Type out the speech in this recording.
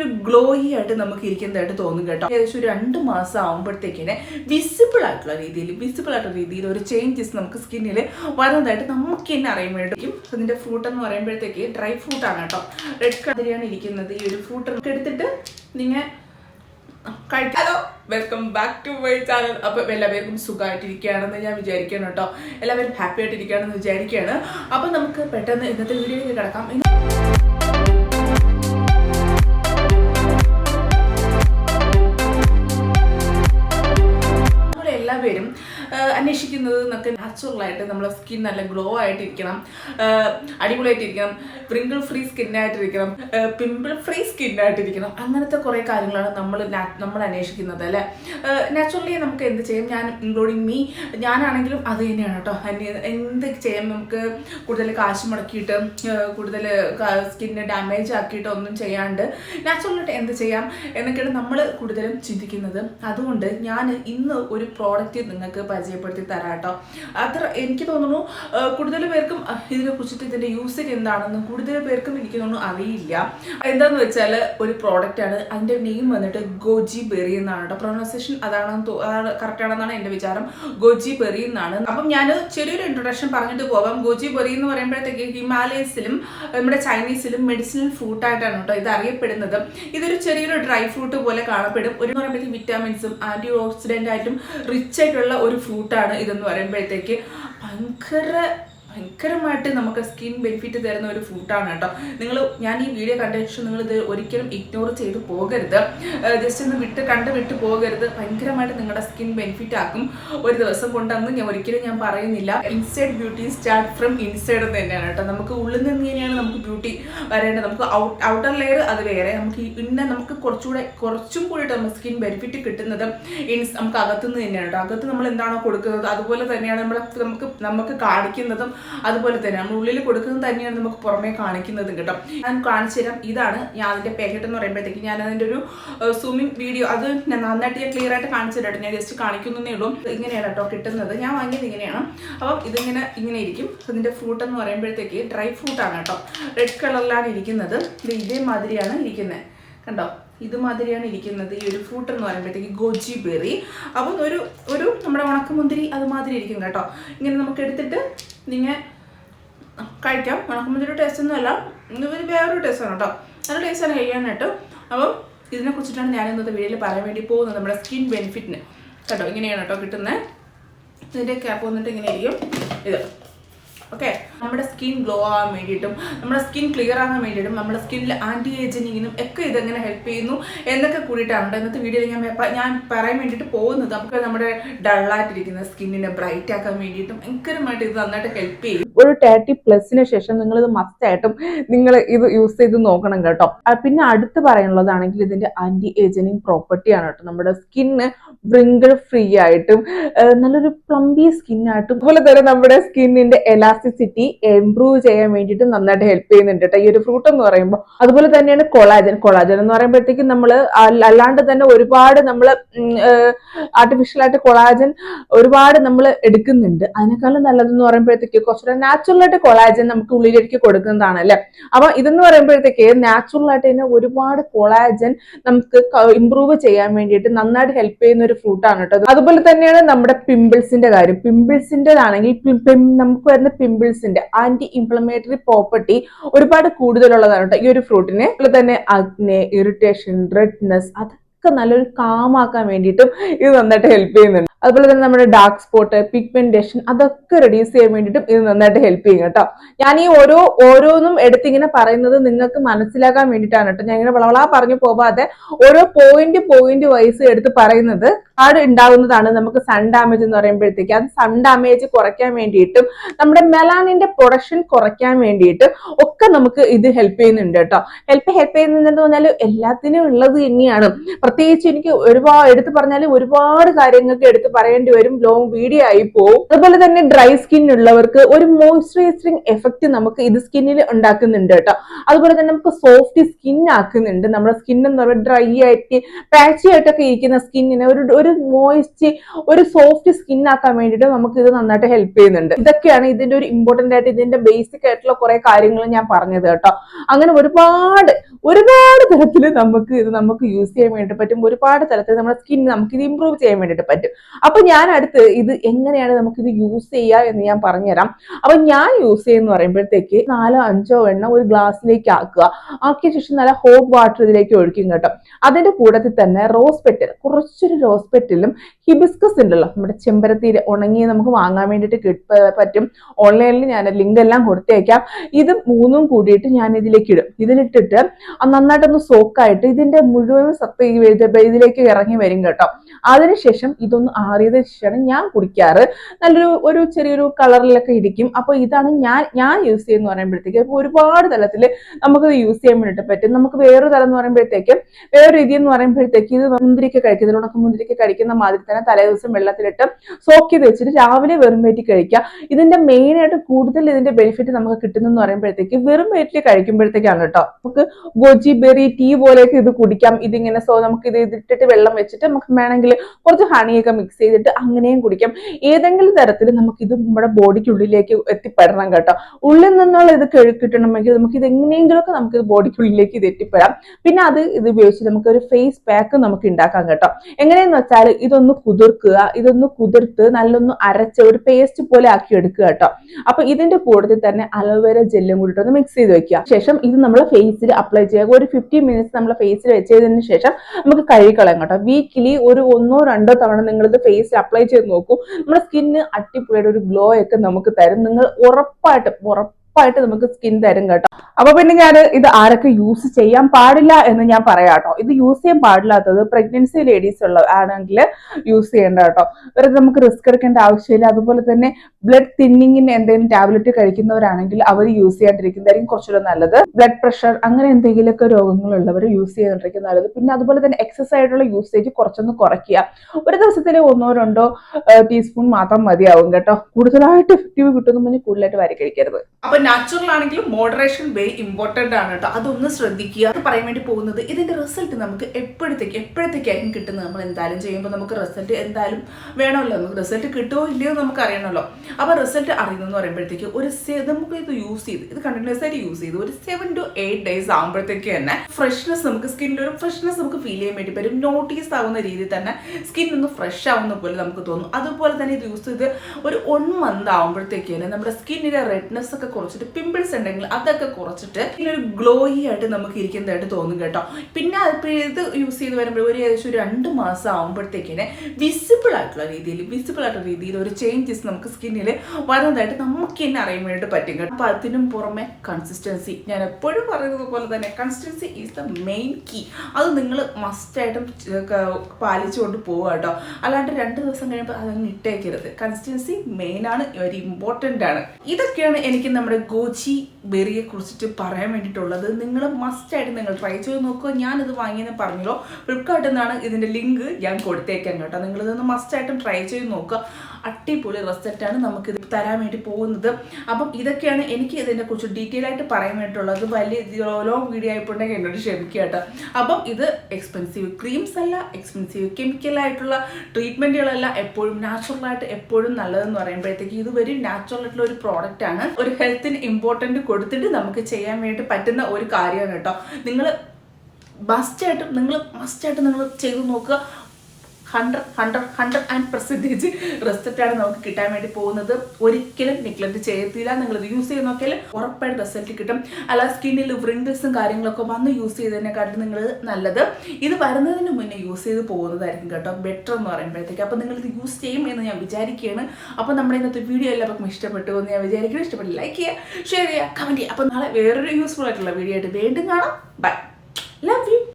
ഒരു ഗ്ലോയി ആയിട്ട് നമുക്ക് ഇരിക്കുന്നതായിട്ട് തോന്നും കേട്ടോ. ഏകദേശം ഒരു രണ്ട് മാസം ആകുമ്പോഴത്തേക്കിനെ വിസിബിൾ ആയിട്ടുള്ള രീതിയിൽ വിസിബിൾ ആയിട്ടുള്ള രീതിയിൽ ഒരു ചേഞ്ചസ് നമുക്ക് സ്കിന്നിൽ വരുന്നതായിട്ട് നമുക്ക് തന്നെ അറിയാൻ വേണ്ടിയും അതിന്റെ ഫ്രൂട്ട് എന്ന് പറയുമ്പോഴത്തേക്ക് ഡ്രൈ ഫ്രൂട്ട് ആണ് കേട്ടോ. റെഡ് കളറിയാണ് ഇരിക്കുന്നത്. ഈ ഒരു ഫ്രൂട്ട് എടുത്തിട്ട് നിങ്ങൾ hello welcome back to my channel അപ്പോൾ എല്ലാവർക്കും സുഖമായിട്ടിരിക്കുകയാണെന്ന് ഞാൻ വിചാരിക്കണം കേട്ടോ. എല്ലാവരും ഹാപ്പി ആയിട്ടിരിക്കുകയാണെന്ന് വിചാരിക്കുകയാണ്. അപ്പോൾ നമുക്ക് പെട്ടെന്ന് ഇന്നത്തെ വീഡിയോയിലേക്ക് കിടക്കാം. എല്ലാവരും അന്വേഷിക്കുന്നത് നമുക്ക് നാച്ചുറലായിട്ട് നമ്മുടെ സ്കിൻ നല്ല ഗ്ലോ ആയിട്ടിരിക്കണം. അടിപൊളിയായിട്ടിരിക്കണം. പ്രിങ്കിൾ ഫ്രീ സ്കിന്നായിട്ടിരിക്കണം പിമ്പിൾ ഫ്രീ സ്കിന്നായിട്ടിരിക്കണം അങ്ങനത്തെ കുറേ കാര്യങ്ങളാണ് നമ്മൾ നമ്മൾ അന്വേഷിക്കുന്നത് അല്ലേ? നാച്ചുറലി നമുക്ക് എന്ത് ചെയ്യും? ഞാൻ ഇൻക്ലൂഡിങ് മീ ഞാനാണെങ്കിലും അത് തന്നെയാണ് കേട്ടോ. എന്ത് ചെയ്യാം? നമുക്ക് കൂടുതൽ കാശ് മുടക്കിയിട്ട് കൂടുതൽ സ്കിന്നെ ഡാമേജ് ആക്കിയിട്ട് ഒന്നും ചെയ്യാണ്ട് നാച്ചുറലായിട്ട് എന്ത് ചെയ്യാം? എന്നൊക്കെയാണ് നമ്മൾ കൂടുതലും ചിന്തിക്കുന്നത്. അതുകൊണ്ട് ഞാൻ ഇന്ന് ഒരു പ്രോഡക്റ്റ് നിങ്ങൾക്ക് പരിചയപ്പെടുത്തി തരാം കേട്ടോ അത്ര എനിക്ക് തോന്നുന്നു കൂടുതൽ പേർക്കും ഇതിനെ കുറിച്ചിട്ട് ഇതിന്റെ യൂസേജ് എന്താണെന്ന് കൂടുതൽ പേർക്കും എനിക്ക് തോന്നുന്നു അറിയില്ല. എന്താന്ന് വെച്ചാൽ ഒരു പ്രോഡക്റ്റ് ആണ് അതിന്റെ നെയിം വന്നിട്ട് ഗോജി ബെറി എന്നാണ് കേട്ടോ. പ്രൊണൗൺസിയേഷൻ അതാണെന്ന് അതാണ് കറക്റ്റ് ആണെന്നാണ് എന്റെ വിചാരം. ഗോജി ബെറി എന്നാണ്. അപ്പം ഞാൻ ചെറിയൊരു ഇൻട്രൊഡക്ഷൻ പറഞ്ഞിട്ട് പോവാം. ഗോജി ബെറി എന്ന് പറയുമ്പോഴത്തേക്ക് ഹിമാലയസിലും നമ്മുടെ ചൈനീസിലും മെഡിസിനൽ ഫ്രൂട്ടായിട്ടാണ് കേട്ടോ ഇത് അറിയപ്പെടുന്നത്. ഇതൊരു ചെറിയൊരു ഡ്രൈ ഫ്രൂട്ട് പോലെ കാണപ്പെടും. ഒരു പറയുമ്പോഴത്തേക്ക് വിറ്റാമിൻസും ആന്റി ഓക്സിഡന്റ് ആയിട്ടും റിച്ച് ആയിട്ടുള്ള ഒരു ഫ്രൂട്ടാണ് ഇതെന്ന് പറയുമ്പോഴത്തേക്ക് ഭയങ്കര ഭയങ്കരമായിട്ട് നമുക്ക് സ്കിൻ ബെനിഫിറ്റ് തരുന്ന ഒരു ഫുഡാണ് കേട്ടോ. നിങ്ങൾ ഞാൻ ഈ വീഡിയോ കണ്ട നിങ്ങൾ ഇത് ഒരിക്കലും ഇഗ്നോർ ചെയ്ത് പോകരുത്. ജസ്റ്റ് ഒന്ന് വിട്ട് കണ്ട് വിട്ട് പോകരുത്. ഭയങ്കരമായിട്ട് നിങ്ങളുടെ സ്കിൻ ബെനിഫിറ്റ് ആക്കും. ഒരു ദിവസം കൊണ്ടെന്ന് ഞാൻ ഒരിക്കലും ഞാൻ പറയുന്നില്ല. Inside beauty start from inside എന്ന് തന്നെയാണ് കേട്ടോ. നമുക്ക് ഉള്ളിൽ നിന്ന് തന്നെയാണ് നമുക്ക് ബ്യൂട്ടി വരേണ്ടത്. നമുക്ക് ഔട്ടർ ലെയർ അത് വേറെ. നമുക്ക് ഇന്ന നമുക്ക് കുറച്ചുകൂടെ കുറച്ചും കൂടിയിട്ട് നമ്മുടെ സ്കിൻ ബെനിഫിറ്റ് കിട്ടുന്നത് ഇൻസ് നമുക്ക് അകത്തുനിന്ന് തന്നെയാണ് കേട്ടോ. അകത്ത് നമ്മൾ എന്താണോ കൊടുക്കുന്നത് അതുപോലെ തന്നെയാണ് നമ്മൾ നമുക്ക് നമുക്ക് കാണിക്കുന്നതും അതുപോലെ തന്നെ നമ്മൾ ഉള്ളിൽ കൊടുക്കുന്നത് തന്നെയാണ് നമുക്ക് പുറമേ കാണിക്കുന്നത് കേട്ടോ. ഞാൻ കാണിച്ചു തരാം. ഇതാണ് ഞാൻ അതിന്റെ പാക്കറ്റ് എന്ന് പറയുമ്പോഴത്തേക്ക് ഞാൻ അതിന്റെ ഒരു സ്വിമ്മിങ് വീഡിയോ അത് ഞാൻ നന്നായിട്ട് ഞാൻ ക്ലിയർ ആയിട്ട് കാണിച്ചു തരാം ഞാൻ ജസ്റ്റ് കാണിക്കുന്നേ ഉള്ളൂ. ഇങ്ങനെയാണ് കേട്ടോ കിട്ടുന്നത്. ഞാൻ വാങ്ങിയത് ഇങ്ങനെയാണ്. അപ്പം ഇതിങ്ങനെ ഇങ്ങനെ ഇരിക്കും. അതിന്റെ ഫ്രൂട്ട് എന്ന് പറയുമ്പോഴത്തേക്ക് ഡ്രൈ ഫ്രൂട്ടാണ് കേട്ടോ. റെഡ് കളറിലാണ് ഇരിക്കുന്നത്. ഇത് ഇതേമാതിരിയാണ് ഇരിക്കുന്നത്. കണ്ടോ? ഇതുമാതിരിയാണ് ഇരിക്കുന്നത്. ഈ ഒരു ഫ്രൂട്ട് എന്ന് പറയുമ്പോഴത്തേക്ക് ഗോജി ബെറി അപ്പം ഒരു ഒരു നമ്മുടെ ഉണക്കമുന്തിരി അതുമാതിരി ഇരിക്കും കേട്ടോ. ഇങ്ങനെ നമുക്ക് എടുത്തിട്ട് നിങ്ങൾ കഴിക്കാം. ഉണക്കമുന്തിരി ടേസ്റ്റ് ഒന്നുമല്ല ഇതൊരു വേറൊരു ടേസ്റ്റാണ് കേട്ടോ നല്ല ടേസ്റ്റാണ് കഴിക്കാനായിട്ട്. അപ്പം ഇതിനെ കുറിച്ചിട്ടാണ് ഞാൻ ഇന്നത്തെ വീഡിയോയിൽ പറയാൻ വേണ്ടി പോകുന്നത്. നമ്മുടെ സ്കിൻ ബെനിഫിറ്റിന് കേട്ടോ ഇങ്ങനെയാണ് കേട്ടോ കിട്ടുന്നത് ഇതിന്റെ ക്യാപ്പ് വന്നിട്ട് ഇങ്ങനെ ഇരിക്കും. ഇത്. ഓക്കെ നമ്മുടെ സ്കിൻ ഗ്ലോ ആകാൻ വേണ്ടിയിട്ടും നമ്മുടെ സ്കിൻ ക്ലിയർ ആകാൻ വേണ്ടിയിട്ടും നമ്മുടെ സ്കിന്നിൽ ആന്റി ഏജിങ്ങിനും ഒക്കെ ഇതെങ്ങനെ ഹെൽപ്പ് ചെയ്യുന്നു എന്നൊക്കെ കൂടിയിട്ടാണ് ഇന്നത്തെ വീഡിയോയിൽ ഞാൻ ഞാൻ പറയാൻ വേണ്ടിയിട്ട് പോകുന്നത്. നമുക്ക് നമ്മുടെ ഡള്ളായിട്ടിരിക്കുന്ന സ്കിന്നിനെ ബ്രൈറ്റ് ആക്കാൻ വേണ്ടിയിട്ടും ഭയങ്കരമായിട്ട് ഇത് നന്നായിട്ട് ഹെൽപ്പ് ചെയ്യും. ഒരു തേർട്ടി പ്ലസിന് ശേഷം നിങ്ങൾ ഇത് മസ്റ്റ് ആയിട്ടും നിങ്ങൾ ഇത് യൂസ് ചെയ്ത് നോക്കണം കേട്ടോ. പിന്നെ അടുത്ത് പറയാനുള്ളതാണെങ്കിൽ ഇതിന്റെ ആന്റി പ്രോപ്പർട്ടി ആണ് കേട്ടോ. നമ്മുടെ സ്കിന്ന് വ്രിങ്കിൾ ഫ്രീ ആയിട്ടും നല്ലൊരു പ്ലംബി സ്കിന്നായിട്ടും അതുപോലെ തന്നെ നമ്മുടെ സ്കിന്നിന്റെ എലാസ്റ്റിസിറ്റി ഇംപ്രൂവ് ചെയ്യാൻ വേണ്ടിയിട്ട് നന്നായിട്ട് ഹെൽപ്പ് ചെയ്യുന്നുണ്ട് കേട്ടോ. ഈ ഒരു ഫ്രൂട്ട് എന്ന് പറയുമ്പോൾ അതുപോലെ തന്നെയാണ് കൊളാജൻ കൊളാജൻ എന്ന് പറയുമ്പോഴത്തേക്കും നമ്മൾ അല്ലാണ്ട് തന്നെ ഒരുപാട് നമ്മൾ ആർട്ടിഫിഷ്യൽ ആയിട്ട് കൊളാജൻ ഒരുപാട് നമ്മൾ എടുക്കുന്നുണ്ട്. അതിനേക്കാളും നല്ലതെന്ന് പറയുമ്പോഴത്തേക്ക് കുറച്ചുകൂടെ നാച്ചുറൽ ആയിട്ട് കൊളാജൻ നമുക്ക് ഉള്ളിലേക്ക് കൊടുക്കുന്നതാണ് അല്ലെ? അപ്പൊ ഇതെന്ന് പറയുമ്പോഴത്തേക്ക് നാച്ചുറൽ ആയിട്ട് തന്നെ ഒരുപാട് കൊളാജൻ നമുക്ക് ഇമ്പ്രൂവ് ചെയ്യാൻ വേണ്ടിയിട്ട് നന്നായിട്ട് ഹെൽപ്പ് ചെയ്യുന്ന ഒരു ഫ്രൂട്ടാണ് കേട്ടോ അതുപോലെ തന്നെയാണ് നമ്മുടെ പിമ്പിൾസിന്റെ കാര്യം. പിമ്പിൾസിന്റെതാണെങ്കിൽ നമുക്ക് വരുന്ന പിമ്പിൾസിന്റെ ആന്റി ഇൻഫ്ലമേറ്ററി പ്രോപ്പർട്ടി ഒരുപാട് കൂടുതലുള്ളതാണ് കേട്ടോ ഈ ഒരു ഫ്രൂട്ടിന് അതുപോലെ തന്നെ അഗ്നെ ഇറിറ്റേഷൻ റെഡ്നെസ് അതൊക്കെ നല്ലൊരു കാമാക്കാൻ വേണ്ടിയിട്ടും ഇത് നന്നായിട്ട് ഹെൽപ്പ് ചെയ്യുന്നുണ്ട്. അതുപോലെ തന്നെ നമ്മുടെ ഡാർക്ക് സ്പോട്ട് പിഗ്മെന്റേഷൻ അതൊക്കെ റെഡ്യൂസ് ചെയ്യാൻ വേണ്ടിയിട്ടും ഇത് നന്നായിട്ട് ഹെൽപ്പ് ചെയ്യും കേട്ടോ. ഞാൻ ഈ ഓരോ ഓരോന്നും എടുത്തിങ്ങനെ പറയുന്നത് നിങ്ങൾക്ക് മനസ്സിലാക്കാൻ വേണ്ടിയിട്ടാണ് കേട്ടോ. ഞാൻ ഇങ്ങനെ വളവളാ പറഞ്ഞു പോവാതെ ഓരോ പോയിന്റ് പോയിന്റ് വൈസ് എടുത്ത് പറയുന്നത് പാട് ഉണ്ടാകുന്നതാണ് നമുക്ക് സൺ ഡാമേജ് എന്ന് പറയുമ്പോഴത്തേക്ക്. അത് സൺ ഡാമേജ് കുറയ്ക്കാൻ വേണ്ടിയിട്ടും നമ്മുടെ മെലാനിന്റെ പ്രൊഡക്ഷൻ കുറയ്ക്കാൻ വേണ്ടിയിട്ടും ഒക്കെ നമുക്ക് ഇത് ഹെൽപ്പ് ചെയ്യുന്നുണ്ട് കേട്ടോ. ഹെൽപ്പ് ഹെൽപ്പ് ചെയ്യുന്നുണ്ടെന്ന് പറഞ്ഞാൽ എല്ലാത്തിനും ഉള്ളത് തന്നെയാണ്. പ്രത്യേകിച്ച് എനിക്ക് ഒരുപാട് എടുത്തു പറഞ്ഞാൽ ഒരുപാട് കാര്യങ്ങൾക്ക് എടുത്ത് പറയേണ്ടി വരും. ലോങ് വീഡിയോ ആയി പോകും അതുപോലെ തന്നെ ഡ്രൈ സ്കിൻ ഉള്ളവർക്ക് ഒരു മോയ്സ്ചറൈസിങ് എഫക്റ്റ് നമുക്ക് ഇത് സ്കിന്നിൽ ഉണ്ടാക്കുന്നുണ്ട് കേട്ടോ. അതുപോലെ തന്നെ നമുക്ക് സോഫ്റ്റ് സ്കിൻ ആക്കുന്നുണ്ട്. നമ്മുടെ സ്കിൻ എന്ന് പറയുന്നത് ഡ്രൈ ആയിട്ട് പാച്ചി ആയിട്ടൊക്കെ ഇരിക്കുന്ന സ്കിന്നിനെ ഒരു ഒരു മോയ്സ്റ്റ് ഒരു സോഫ്റ്റ് സ്കിൻ ആക്കാൻ വേണ്ടിയിട്ട് നമുക്ക് ഇത് നന്നായിട്ട് ഹെൽപ്പ് ചെയ്യുന്നുണ്ട്. ഇതൊക്കെയാണ് ഇതിന്റെ ഒരു ഇമ്പോർട്ടന്റ് ആയിട്ട് ഇതിന്റെ ബേസിക് ആയിട്ടുള്ള കുറെ കാര്യങ്ങൾ ഞാൻ പറഞ്ഞത് കേട്ടോ. അങ്ങനെ ഒരുപാട് ഒരുപാട് തരത്തിൽ നമുക്ക് ഇത് നമുക്ക് യൂസ് ചെയ്യാൻ വേണ്ടിയിട്ട് പറ്റും. ഒരുപാട് തരത്തിൽ നമ്മുടെ സ്കിൻ നമുക്ക് ഇത് ഇമ്പ്രൂവ് ചെയ്യാൻ വേണ്ടിയിട്ട് പറ്റും. അപ്പൊ ഞാൻ അടുത്ത് ഇത് എങ്ങനെയാണ് നമുക്ക് ഇത് യൂസ് ചെയ്യുക എന്ന് ഞാൻ പറഞ്ഞുതരാം. അപ്പൊ ഞാൻ യൂസ് ചെയ്യുന്ന പറയുമ്പോഴത്തേക്ക് നാലോ അഞ്ചോ എണ്ണം ഒരു ഗ്ലാസ്സിലേക്ക് ആക്കുക. ആക്കിയ ശേഷം നല്ല ഹോട്ട് വാട്ടർ ഇതിലേക്ക് ഒഴിക്കും കേട്ടോ. അതിന്റെ കൂട്ടത്തിൽ തന്നെ റോസ് പെറ്റൽ കുറച്ചൊരു റോസ് പെറ്റലും ഹിബിസ്കസ് ഉണ്ടല്ലോ. നമ്മുടെ ചെമ്പരത്തി ഉണങ്ങി നമുക്ക് വാങ്ങാൻ വേണ്ടിയിട്ട് പറ്റും. ഓൺലൈനിൽ ഞാൻ ലിങ്ക് എല്ലാം കൊടുത്തേക്കാം. ഇത് മൂന്നും കൂടിയിട്ട് ഞാൻ ഇതിലേക്ക് ഇടും. ഇതിലിട്ടിട്ട് നന്നായിട്ടൊന്ന് സോക്കായിട്ട് ഇതിന്റെ മുഴുവൻ സപ്പ് ഇതിലേക്ക് ഇറങ്ങി വരും കേട്ടോ. അതിനുശേഷം ഇതൊന്ന് ആറിയതിനു ശേഷമാണ് ഞാൻ കുടിക്കാറ്. നല്ലൊരു ഒരു ചെറിയൊരു കളറിലൊക്കെ ഇരിക്കും. അപ്പൊ ഇതാണ് ഞാൻ ഞാൻ യൂസ് ചെയ്യുന്ന പറയുമ്പോഴത്തേക്ക് ഇപ്പൊ ഒരുപാട് തലത്തിൽ നമുക്ക് യൂസ് ചെയ്യാൻ വേണ്ടിയിട്ട് പറ്റും. നമുക്ക് വേറൊരു തലം എന്ന് പറയുമ്പോഴത്തേക്ക് വേറൊരു രീതി എന്ന് പറയുമ്പോഴത്തേക്ക് ഇത് മുന്തിരിക്ക കഴിക്കുന്ന ഉണക്ക മുന്തിരിക്ക കഴിക്കുന്ന മാതിരി തന്നെ തലേ ദിവസം വെള്ളത്തിലിട്ട് സോക്ക് ചെയ്ത് വെച്ചിട്ട് രാവിലെ വെറും വയറ്റി കഴിക്കുക. ഇതിന്റെ മെയിൻ ആയിട്ട് കൂടുതൽ ഇതിന്റെ ബെനിഫിറ്റ് നമുക്ക് കിട്ടുന്ന പറയുമ്പോഴത്തേക്ക് വെറും വയറ്റിൽ കഴിക്കുമ്പോഴത്തേക്കാണ് കേട്ടോ. നമുക്ക് ഗോജി ബെറി ടീ പോലെയൊക്കെ ഇത് കുടിക്കാം. ഇതിങ്ങനെ സോ നമുക്ക് ഇത് ഇതിട്ടിട്ട് വെള്ളം വെച്ചിട്ട് നമുക്ക് വേണമെങ്കിൽ കുറച്ച് ഹണിയൊക്കെ മിക്സ് ചെയ്തിട്ട് അങ്ങനെയും കുടിക്കാം. ഏതെങ്കിലും തരത്തിൽ നമുക്ക് ഇത് നമ്മുടെ ബോഡിക്കുള്ളിലേക്ക് എത്തിപ്പെടണം കേട്ടോ. ഉള്ളിൽ നിന്നുള്ള ഇത് കിട്ടണമെങ്കിൽ നമുക്ക് ഇത് എങ്ങനെയെങ്കിലുമൊക്കെ നമുക്ക് ഇത് ബോഡിക്കുള്ളിലേക്ക് ഇത് എത്തിപ്പെടാം. പിന്നെ അത് ഇത് ഉപയോഗിച്ച് നമുക്ക് ഒരു ഫേസ് പാക്ക് നമുക്ക് ഉണ്ടാക്കാം കേട്ടോ. എങ്ങനെയെന്ന് വെച്ചാൽ ഇതൊന്ന് കുതിർക്കുക ഇതൊന്ന് കുതിർത്ത് നല്ലൊന്ന് അരച്ച് ഒരു പേസ്റ്റ് പോലെ ആക്കി എടുക്കുക കേട്ടോ. അപ്പൊ ഇതിന്റെ കൂട്ടത്തിൽ തന്നെ അലോവേര ജെല്ലും കൂടി ഒന്ന് മിക്സ് ചെയ്ത് വെക്കുക. ശേഷം ഇത് നമ്മൾ ഫേസിൽ അപ്ലൈ ചെയ്യുക. ഒരു ഫിഫ്റ്റി മിനിറ്റ്സ് നമ്മൾ ഫേസിൽ വെച്ചതിന് ശേഷം നമുക്ക് കഴുകിക്കളയാം കേട്ടോ. വീക്കിലി ഒരു ഒന്നോ രണ്ടോ തവണ നിങ്ങൾ ഇത് ഫേസിൽ അപ്ലൈ ചെയ്ത് നോക്കൂ. നമ്മുടെ സ്കിന്ന് അടിപൊളിയായിട്ട് ഒരു ഗ്ലോ ഒക്കെ നമുക്ക് തരും. നിങ്ങൾ ഉറപ്പായിട്ടും ഉറപ്പായിട്ട് നമുക്ക് സ്കിൻ തരും കേട്ടോ. അപ്പൊ പിന്നെ ഞാൻ ഇത് ആരൊക്കെ യൂസ് ചെയ്യാൻ പാടില്ല എന്ന് ഞാൻ പറയാം കേട്ടോ ഇത് യൂസ് ചെയ്യാൻ പാടില്ലാത്തത് പ്രഗ്നൻസി ലേഡീസ് ഉള്ള ആണെങ്കിൽ യൂസ് ചെയ്യേണ്ട കേട്ടോ. വെറുതെ നമുക്ക് റിസ്ക് എടുക്കേണ്ട ആവശ്യമില്ല. അതുപോലെ തന്നെ ബ്ലഡ് തിന്നിങ്ങിന് എന്തെങ്കിലും ടാബ്ലറ്റ് കഴിക്കുന്നവരാണെങ്കിൽ അവർ യൂസ് ചെയ്യാണ്ടിരിക്കുന്നതായിരിക്കും കുറച്ചുകൂടെ നല്ലത്. ബ്ലഡ് പ്രഷർ അങ്ങനെ എന്തെങ്കിലുമൊക്കെ രോഗങ്ങളുള്ളവർ യൂസ് ചെയ്യാണ്ടിരിക്കും നല്ലത്. പിന്നെ അതുപോലെ തന്നെ എക്സസൈസ് ആയിട്ടുള്ള യൂസേജ് കുറച്ചൊന്ന് കുറയ്ക്കുക. ഒരു ദിവസത്തിൽ ഒന്നോ രണ്ടോ ടീസ്പൂൺ മാത്രം മതിയാവും കേട്ടോ. കൂടുതലായിട്ട് എഫക്റ്റീവ് കിട്ടുന്ന പറഞ്ഞ് കൂടുതലായിട്ട് വാരി കഴിക്കരുത്. അപ്പൊ നാച്ചുറൽ ആണെങ്കിലും മോഡറേഷൻ വെരി ഇമ്പോർട്ടന്റ് ആണ് കേട്ടോ. അതൊന്ന് ശ്രദ്ധിക്കുക. അത് പറയാൻ വേണ്ടി പോകുന്നത് ഇതിന്റെ റിസൾട്ട് നമുക്ക് എപ്പോഴത്തേക്ക് എപ്പോഴത്തേക്കായിരിക്കും കിട്ടുന്നത്? നമ്മൾ എന്തായാലും ചെയ്യുമ്പോൾ നമുക്ക് റിസൾട്ട് എന്തായാലും വേണമല്ലോ. നമുക്ക് റിസൾട്ട് കിട്ടുമോ ഇല്ലയോ നമുക്ക് അറിയണമല്ലോ. അപ്പോൾ റിസൾട്ട് അറിയുന്നതെന്ന് പറയുമ്പോഴത്തേക്ക് ഒരു നമുക്ക് ഇത് യൂസ് ചെയ്ത് ഇത് കണ്ടിന്യൂസ് ആയിട്ട് യൂസ് ചെയ്ത് ഒരു സെവൻ ടു എയ്റ്റ് ഡേയ്സ് ആകുമ്പോഴത്തേക്ക് തന്നെ ഫ്രഷ്നെസ് നമുക്ക് സ്കിന്നിൽ ഒരു ഫ്രഷ്നെസ് നമുക്ക് ഫീൽ ചെയ്യാൻ വേണ്ടി പറ്റും. നോട്ടീസ് ആവുന്ന രീതിയിൽ തന്നെ സ്കിൻ ഒന്ന് ഫ്രഷ് ആവുന്ന പോലെ നമുക്ക് തോന്നും. അതുപോലെ തന്നെ ഇത് യൂസ് ചെയ്ത് ഒരു വൺ മന്ത് ആകുമ്പോഴത്തേക്ക് തന്നെ നമ്മുടെ സ്കിന്നിന്റെ റെഡ്നെസ് ഒക്കെ കുറച്ചിട്ട് പിമ്പിൾസ് ഉണ്ടെങ്കിൽ അതൊക്കെ കുറച്ചിട്ട് ഇങ്ങനെ ഒരു ഗ്ലോയി ആയിട്ട് നമുക്ക് ഇരിക്കുന്നതായിട്ട് തോന്നും കേട്ടോ. പിന്നെ ഇത് യൂസ് ചെയ്ത് വരുമ്പോൾ ഒരു ഏകദേശം ഒരു രണ്ട് മാസം ആകുമ്പോഴത്തേക്കിനെ വിസിബിൾ ആയിട്ടുള്ള രീതിയിൽ വിസിബിൾ ആയിട്ടുള്ള രീതിയിൽ ഒരു ചേഞ്ചസ് നമുക്ക് സ്കിന്നിൽ വരുന്നതായിട്ട് നമുക്ക് തന്നെ അറിയാൻ വേണ്ടിയിട്ട് പറ്റും കേട്ടോ. അപ്പൊ അതിനും പുറമെ കൺസിസ്റ്റൻസി ഞാൻ എപ്പോഴും പറയുന്നത് പോലെ തന്നെ consistency is the main key അത് നിങ്ങൾ മസ്റ്റായിട്ടും പാലിച്ചുകൊണ്ട് പോവുക കേട്ടോ. അല്ലാണ്ട് രണ്ട് ദിവസം കഴിയുമ്പോൾ അതങ്ങ് ഇട്ടേക്കരുത്. കൺസിസ്റ്റൻസി മെയിൻ ആണ് വെരി ഇമ്പോർട്ടന്റ് ആണ്. ഇതൊക്കെയാണ് എനിക്ക് നമ്മുടെ ഗോചി ബെറിയെ കുറിച്ചിട്ട് പറയാൻ വേണ്ടിയിട്ടുള്ളത് നിങ്ങൾ മസ്റ്റായിട്ട് നിങ്ങൾ ട്രൈ ചെയ്ത് നോക്കുക. ഞാനിത് വാങ്ങിയെന്ന് പറഞ്ഞല്ലോ. ഫ്ലിപ്കാർട്ടിൽ നിന്നാണ് ഇതിന്റെ ലിങ്ക് ഞാൻ കൊടുത്തേക്കാം കേട്ടോ. നിങ്ങളിതൊന്ന് മസ്റ്റായിട്ടും ട്രൈ ചെയ്ത് നോക്കുക. അടിപൊളി റിസൾട്ടാണ് നമുക്ക് ഇത് തരാൻ വേണ്ടി പോകുന്നത്. അപ്പം ഇതൊക്കെയാണ് എനിക്ക് ഇതിനെ കുറിച്ച് ഡീറ്റെയിൽ ആയിട്ട് പറയാൻ വേണ്ടിയിട്ടുള്ളത് വലിയ ലോങ് വീഡിയോ ആയിപ്പോണ്ടെങ്കിൽ എന്നോട് ക്ഷമിക്കുക കേട്ടോ. അപ്പം ഇത് എക്സ്പെൻസീവ് ക്രീംസ് അല്ല എക്സ്പെൻസീവ് കെമിക്കൽ ആയിട്ടുള്ള ട്രീറ്റ്മെന്റുകളല്ല എപ്പോഴും നാച്ചുറൽ ആയിട്ട് എപ്പോഴും നല്ലതെന്ന് പറയുമ്പോഴത്തേക്ക് ഇത് വെരി നാച്ചുറൽ ആയിട്ടുള്ള ഒരു പ്രോഡക്റ്റ് ആണ്. ഒരു ഹെൽത്തിന് ഇമ്പോർട്ടന്റ് കൊടുത്തിട്ട് നമുക്ക് ചെയ്യാൻ വേണ്ടി പറ്റുന്ന ഒരു കാര്യമാണ് കേട്ടോ. നിങ്ങൾ മസ്റ്റായിട്ടും നിങ്ങൾ മസ്റ്റായിട്ട് നിങ്ങൾ ചെയ്തു നോക്കുക. Hundred hundred hundred and percentage റിസൾട്ടാണ് നമുക്ക് കിട്ടാൻ വേണ്ടി പോകുന്നത്. ഒരിക്കലും നെഗ്ലക്ട് ചെയ്യത്തില്ല. ഇത് യൂസ് ചെയ്ത് നോക്കിയാൽ ഉറപ്പായിട്ട് റിസൾട്ട് കിട്ടും. അല്ല സ്കിന്നിൽ വ്രിങ്കിൾസും കാര്യങ്ങളൊക്കെ വന്ന് യൂസ് ചെയ്തതിനെക്കാട്ടും നിങ്ങൾ നല്ലത്. ഇത് വരുന്നതിന് മുന്നേ യൂസ് ചെയ്ത് പോകുന്നതായിരിക്കും കേട്ടോ. ബെറ്റർ എന്ന് പറയുമ്പോഴത്തേക്ക്. അപ്പോൾ ഇത് യൂസ് ചെയ്യും എന്ന് ഞാൻ വിചാരിക്കുകയാണ്. അപ്പോൾ നമ്മുടെ ഇന്നത്തെ വീഡിയോ എല്ലാവർക്കും ഇഷ്ടപ്പെട്ടു എന്ന് ഞാൻ വിചാരിക്കുന്നു. ഇഷ്ടപ്പെട്ട് ലൈക്ക് ചെയ്യുക ഷെയർ ചെയ്യുക കമന്റ് ചെയ്യുക. അപ്പോൾ നാളെ വേറൊരു യൂസ്ഫുൾ ആയിട്ടുള്ള വീഡിയോ ആയിട്ട് വീണ്ടും കാണാം. ബൈ